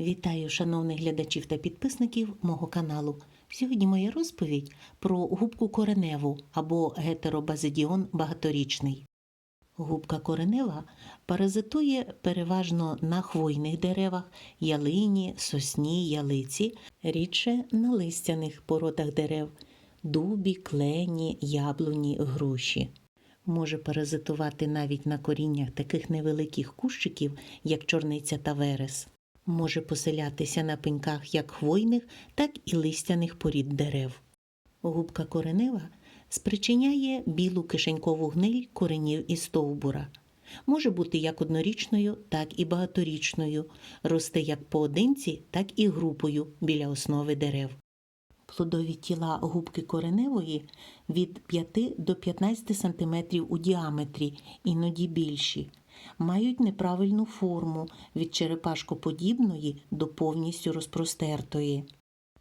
Вітаю шановних глядачів та підписників мого каналу. Сьогодні моя розповідь про губку кореневу або гетеробазидіон багаторічний. Губка коренева паразитує переважно на хвойних деревах, ялині, сосні, ялиці, рідше на листяних породах дерев, дубі, клені, яблуні, груші. Може паразитувати навіть на коріннях таких невеликих кущиків, як чорниця та верес. Може поселятися на пеньках як хвойних, так і листяних порід дерев. Губка коренева спричиняє білу кишенькову гниль коренів і стовбура. Може бути як однорічною, так і багаторічною, росте як поодинці, так і групою біля основи дерев. Плодові тіла губки кореневої від 5 до 15 см у діаметрі, іноді більші. Мають неправильну форму від черепашкоподібної до повністю розпростертої.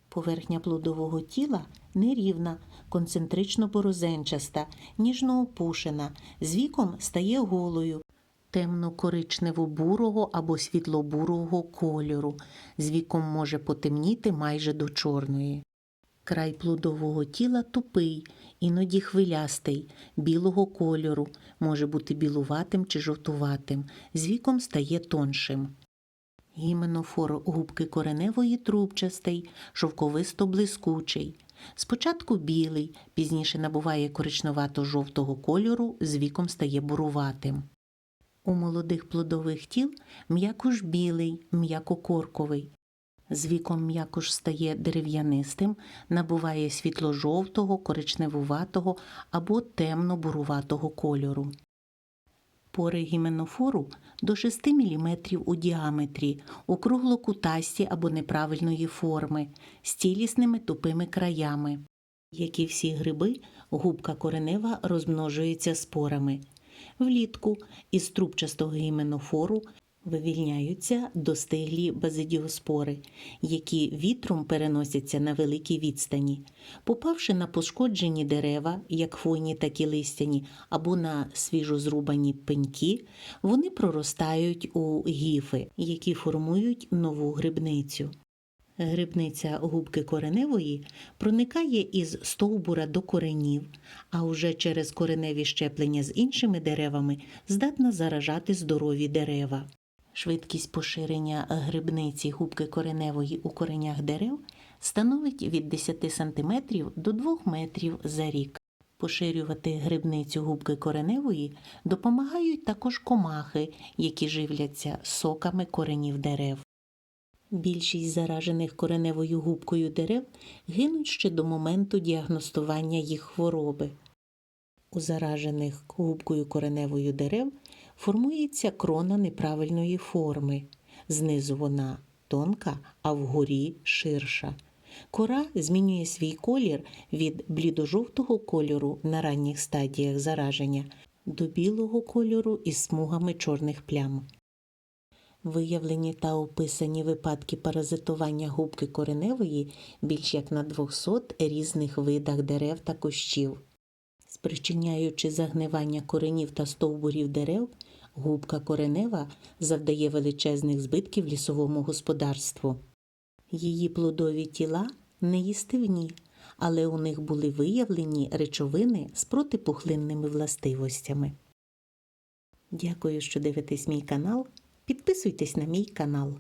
Поверхня плодового тіла нерівна, концентрично борозенчаста, ніжно опушена, з віком стає голою, темно-коричнево-бурого або світло-бурого кольору, з віком може потемніти майже до чорної. Край плодового тіла тупий, іноді хвилястий, білого кольору, може бути білуватим чи жовтуватим, з віком стає тоншим. Гіменофор губки кореневої трубчастий, шовковисто-блискучий. Спочатку білий, пізніше набуває коричневато-жовтого кольору, з віком стає буруватим. У молодих плодових тіл м'якуш білий, м'якокорковий. З віком м'якуш стає дерев'янистим, набуває світло-жовтого, коричневуватого або темно-буруватого кольору. Пори гіменофору до 6 мм у діаметрі, округлокутасті або неправильної форми, з цілісними тупими краями. Як і всі гриби, губка коренева розмножується спорами. Влітку із трубчастого гіменофору вивільняються достиглі базидіоспори, які вітром переносяться на великій відстані. Попавши на пошкоджені дерева, як хвойні, так і листяні, або на свіжозрубані пеньки, вони проростають у гіфи, які формують нову грибницю. Грибниця губки кореневої проникає із стовбура до коренів, а уже через кореневі щеплення з іншими деревами здатна заражати здорові дерева. Швидкість поширення грибниці губки кореневої у коренях дерев становить від 10 см до 2 метрів за рік. Поширювати грибницю губки кореневої допомагають також комахи, які живляться соками коренів дерев. Більшість заражених кореневою губкою дерев гинуть ще до моменту діагностування їх хвороби. У заражених губкою кореневою дерев формується крона неправильної форми. Знизу вона тонка, а вгорі ширша. Кора змінює свій колір від блідожовтого кольору на ранніх стадіях зараження до білого кольору із смугами чорних плям. Виявлені та описані випадки паразитування губки кореневої більш як на 200 різних видах дерев та кущів. Спричиняючи загнивання коренів та стовбурів дерев, губка коренева завдає величезних збитків лісовому господарству. Її плодові тіла неїстивні, але у них були виявлені речовини з протипухлинними властивостями. Дякую, що дивитесь мій канал. Підписуйтесь на мій канал.